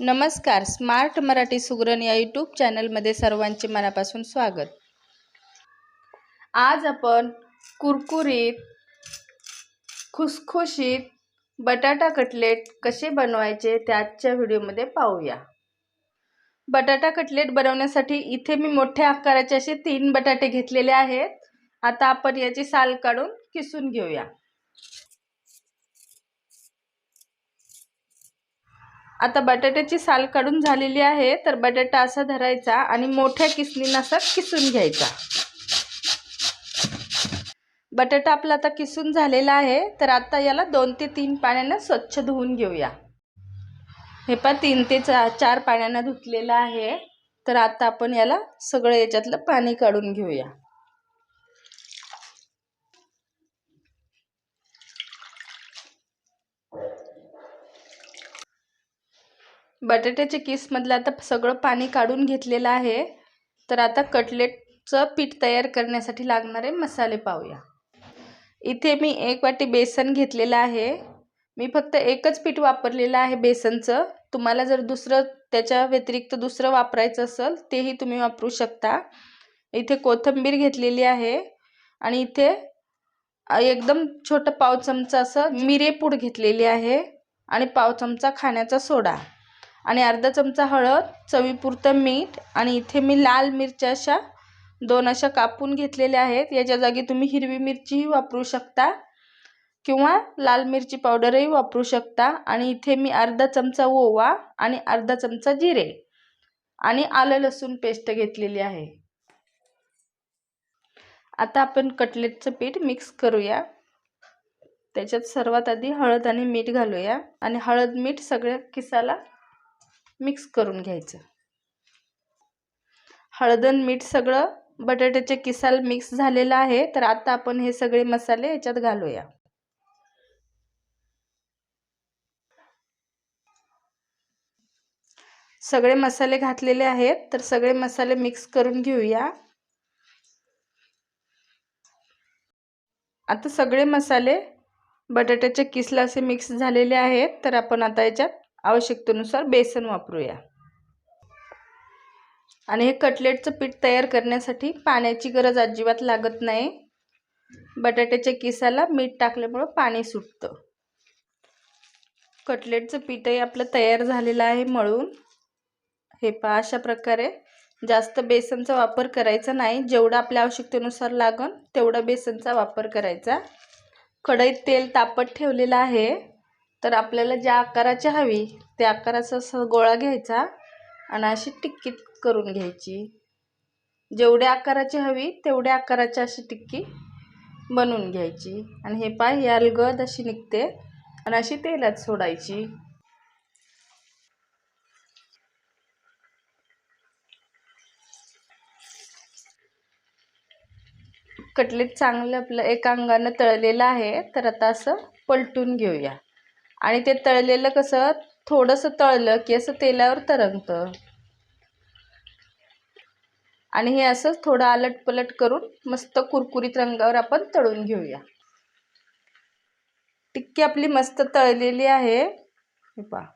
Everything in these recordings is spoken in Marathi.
नमस्कार स्मार्ट मराठी सुगरण या यूट्यूब चॅनलमध्ये सर्वांचे मनापासून स्वागत. आज आपण कुरकुरीत खुसखुशीत बटाटा कटलेट कसे बनवायचे ते आजच्या व्हिडिओमध्ये पाहूया. बटाटा कटलेट बनवण्यासाठी इथे मी मोठ्या आकाराचे असे तीन बटाटे घेतलेले आहेत. आता आपण याची साल काढून किसून घेऊया. आता बटाट्याची साल काढून झालेली आहे तर बटाटा असा धरायचा आणि मोठ्या किसनीनं असा किसून घ्यायचा. बटाटा आपला आता किसून झालेला आहे तर आता याला दोन ते तीन पाण्यानं स्वच्छ धुवून घेऊया. हे पा तीन ते चा चार पाण्यानं धुतलेलं आहे तर आता आपण याला सगळं याच्यातलं पाणी काढून घेऊया. बटाट्याच्या किसमधलं आता सगळं पाणी काढून घेतलेलं आहे. तर आता कटलेटचं पीठ तयार करण्यासाठी लागणारे मसाले पाहूया. इथे मी एक वाटी बेसन घेतलेलं आहे. मी फक्त एकच पीठ वापरलेलं आहे बेसनचं. तुम्हाला जर दुसरं त्याच्या व्यतिरिक्त दुसरं वापरायचं असेल तेही तुम्ही वापरू शकता. इथे कोथिंबीर घेतलेली आहे. आणि इथे एकदम छोटं पाव चमचा असं मिरेपूड घेतलेली आहे. आणि पाव चमचा खाण्याचा सोडा. आणि अर्धा चमचा हळद चवीपुरतं मीठ आणि इथे मी लाल मिरच्या अशा दोन अशा कापून घेतलेल्या आहेत. याच्या जागी तुम्ही हिरवी मिरचीही वापरू शकता किंवा लाल मिरची पावडरही वापरू शकता. आणि इथे मी अर्धा चमचा ओवा आणि अर्धा चमचा जिरे आणि आलं लसूण पेस्ट घेतलेली आहे. आता आपण कटलेटचं पीठ मिक्स करूया. त्याच्यात सर्वात आधी हळद आणि मीठ घालूया. आणि हळद मीठ सगळ्या किसाला मिक्स करून घ्यायचं. हळदन मीठ सगळं बटाट्याच्या किसाल मिक्स झालेलं आहे तर आता आपण हे सगळे मसाले याच्यात घालूया. सगळे मसाले घातलेले आहेत तर सगळे मसाले मिक्स करून घेऊया. आता सगळे मसाले बटाट्याच्या किसला असे मिक्स झालेले आहेत तर आपण आता याच्यात आवश्यकतेनुसार बेसन वापरूया. आणि हे कटलेटचं पीठ तयार करण्यासाठी पाण्याची गरज अजिबात लागत नाही. बटाट्याच्या किसाला मीठ टाकल्यामुळं पाणी सुटतं. कटलेटचं पीठही आपलं तयार झालेलं आहे मळून. हे पहा अशा प्रकारे जास्त बेसनचा वापर करायचा नाही. जेवढा आपल्या आवश्यकतेनुसार लागन तेवढा बेसनचा वापर करायचा. कढईत तेल तापत ठेवलेलं आहे. तर आपल्याला ज्या आकाराची हवी त्या आकाराचा असा गोळा घ्यायचा आणि अशी टिक्की करून घ्यायची. जेवढ्या आकाराची हवी तेवढ्या आकाराची अशी टिक्की बनवून घ्यायची. आणि हे पाय ही अलगद अशी निघते आणि अशी तेलात सोडायची. कटलेट चांगलं आपलं एका अंगानं तळलेलं आहे तर आता असं पलटून घेऊया. आणि ते तळलेलं कसं थोडंसं तळलं की असं तेलावर तरंगतं. आणि हे असंच थोडं आलट पलट करून मस्त कुरकुरीत रंगावर आपण तळून घेऊया. टिक्की आपली मस्त तळलेली आहे. पहा.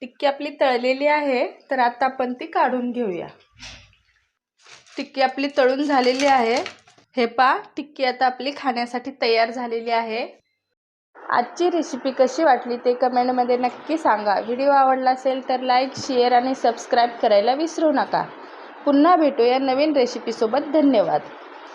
टिक्की आपली तळलेली आहे तर आता आपण ती काढून घेऊया. टिक्की आपली तळून झालेली आहे. हे पा टिक्की आता आपली खाण्यासाठी तयार झालेली आहे. आजची रेसिपी कशी वाटली ते कमेंटमध्ये नक्की सांगा. व्हिडिओ आवडला असेल तर लाईक शेअर आणि सबस्क्राईब करायला विसरू नका. पुन्हा भेटूया नवीन रेसिपीसोबत धन्यवाद.